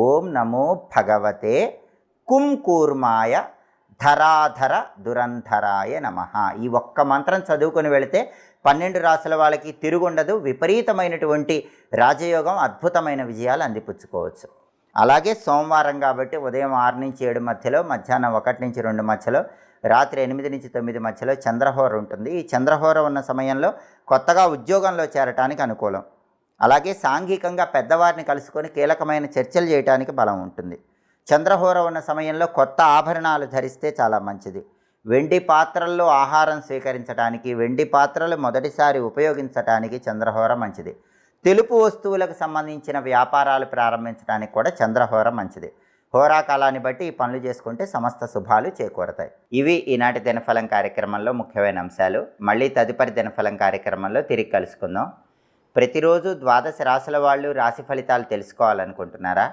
ఓం నమో భగవతే కుంకూర్మాయ ధరాధర దురంధరాయ నమ. ఈ ఒక్క మంత్రం చదువుకొని వెళితే పన్నెండు రాసుల వాళ్ళకి తిరుగుండదు విపరీతమైనటువంటి రాజయోగం అద్భుతమైన విజయాలు అందిపుచ్చుకోవచ్చు. అలాగే సోమవారం కాబట్టి ఉదయం ఆరు నుంచి ఏడు మధ్యలో మధ్యాహ్నం ఒకటి నుంచి రెండు మధ్యలో రాత్రి ఎనిమిది నుంచి తొమ్మిది మధ్యలో చంద్రహోర ఉంటుంది. ఈ చంద్రహోర ఉన్న సమయంలో కొత్తగా ఉద్యోగంలో చేరటానికి అనుకూలం. అలాగే సాంఘికంగా పెద్దవారిని కలుసుకొని కీలకమైన చర్చలు చేయడానికి బలం ఉంటుంది. చంద్రహోర ఉన్న సమయంలో కొత్త ఆభరణాలు ధరిస్తే చాలా మంచిది. వెండి పాత్రల్లో ఆహారం స్వీకరించడానికి వెండి పాత్రలు మొదటిసారి ఉపయోగించడానికి చంద్రహోర మంచిది. తెలుపు వస్తువులకు సంబంధించిన వ్యాపారాలు ప్రారంభించడానికి కూడా చంద్రహోర మంచిది. హోరాకాలాన్ని బట్టి ఈ పనులు చేసుకుంటే సమస్త శుభాలు చేకూరతాయి. ఇవి ఈనాటి దినఫలం కార్యక్రమంలో ముఖ్యమైన అంశాలు. మళ్ళీ తదుపరి దినఫలం కార్యక్రమంలో తిరిగి కలుసుకుందాం. ప్రతిరోజు ద్వాదశ రాశుల వాళ్ళు రాశి ఫలితాలు తెలుసుకోవాలనుకుంటున్నారా?